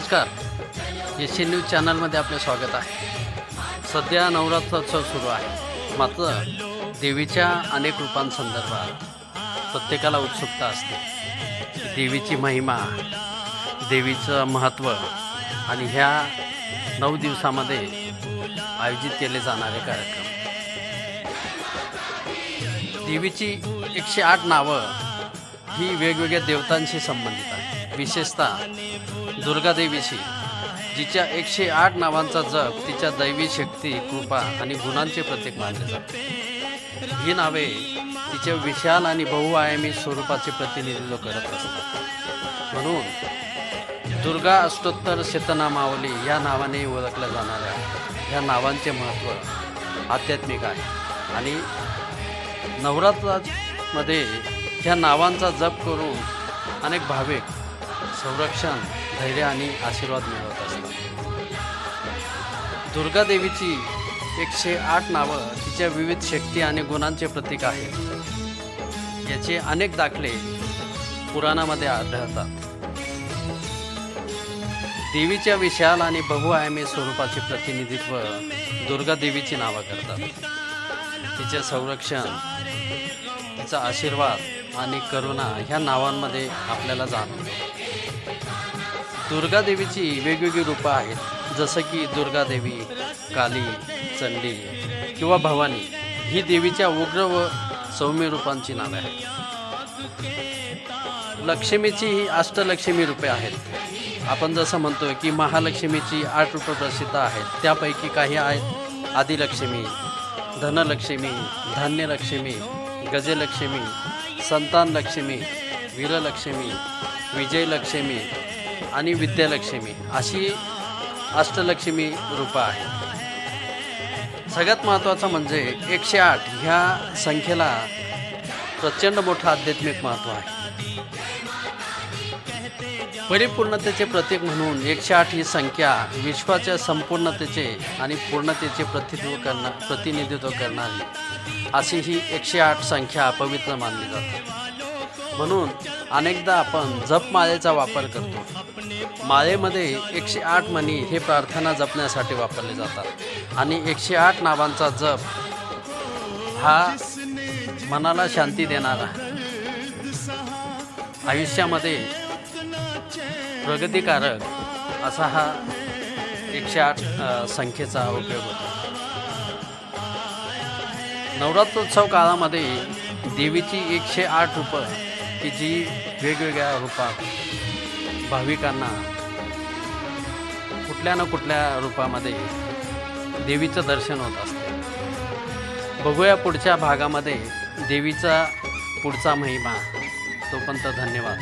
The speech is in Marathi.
नमस्कार. एशियन न्यूज चॅनलमध्ये आपले स्वागत आहे. सध्या नवरात्रोत्सव सुरू आहे. मात्र देवीच्या अनेक रूपांसंदर्भात प्रत्येकाला उत्सुकता असते. देवीची महिमा देवीचं महत्त्व आणि ह्या नऊ दिवसामध्ये आयोजित केले जाणारे कार्यक्रम. देवीची एकशे आठ नावं ही वेगवेगळ्या देवतांशी संबंधित आहे विशेषतः दुर्गादेवीशी जिच्या एकशे आठ नावांचा जप तिच्या दैवी शक्ती कृपा आणि गुणांचे प्रतीक मानले जाते. ही नावे तिच्या विशाल आणि बहुआयामी स्वरूपाचे प्रतिनिधित्व करत असतात. म्हणून दुर्गा अष्टोत्तर शतनामावली या नावाने ओळखल्या जाणाऱ्या ह्या नावांचे महत्त्व आध्यात्मिक आहे. आणि नवरात्रामध्ये ह्या नावांचा जप करून अनेक भाविक संरक्षण धैर्य आणि आशीर्वाद मिळवत असतात. दुर्गा देवीची एकशे आठ नावं तिच्या विविध शक्ती आणि गुणांचे प्रतीक आहेत. याचे अनेक दाखले पुराणामध्ये आढळतात. देवीच्या विशाल आणि बहुआयामी स्वरूपाचे प्रतिनिधित्व दुर्गा देवीची नावं करतात. तिचे संरक्षण तिचा आशीर्वाद आणि करुणा ह्या नावांमध्ये आपल्याला जाणवतो. दुर्गा देवीची वेगवेगळी रूपं आहेत. जसं की दुर्गा देवी काली चंडी किंवा भवानी ही देवीच्या उग्र व सौम्य रूपांची नावे आहेत. लक्ष्मीची ही अष्टलक्ष्मी रूपे आहेत. आपण जसं म्हणतोय की महालक्ष्मीची आठ रूपं प्रसिद्ध आहेत. त्यापैकी काही आहेत आदिलक्ष्मी धनलक्ष्मी धान्यलक्ष्मी गजलक्ष्मी संतानलक्ष्मी वीरलक्ष्मी विजयलक्ष्मी आणि विद्यालक्ष्मी अशी अष्टलक्ष्मी रूपं आहेत. सगळ्यात महत्त्वाचं म्हणजे एकशे आठ ह्या संख्येला प्रचंड मोठं आध्यात्मिक महत्त्व आहे. परिपूर्णतेचे प्रतीक म्हणून एकशे आठ ही संख्या विश्वाच्या संपूर्णतेचे आणि पूर्णतेचे प्रतिनिधित्व करणार प्रतिनिधित्व करणारी अशी ही एकशे आठ संख्या पवित्र मानली जाते. म्हणून अनेकदा आपण जपमाळेचा वापर करतो. माळेमध्ये एकशे आठ मणी हे प्रार्थना जपण्यासाठी वापरले जातात. आणि एकशे आठ नावांचा जप हा मनाला शांती देणारा. आयुष्यामध्ये प्रगतिकारक असा हा एकशे आठ संख्येचा उपयोग होतो. नवरात्रोत्सव काळामध्ये देवीची एकशे आठ रूपं की जी वेगवेगळ्या रूपात भाविकांना कुठल्या ना कुठल्या रूपामध्ये देवीचं दर्शन होत असते. बघूया पुढच्या भागामध्ये देवीचा पुढचा महिमा. तोपर्यंत धन्यवाद.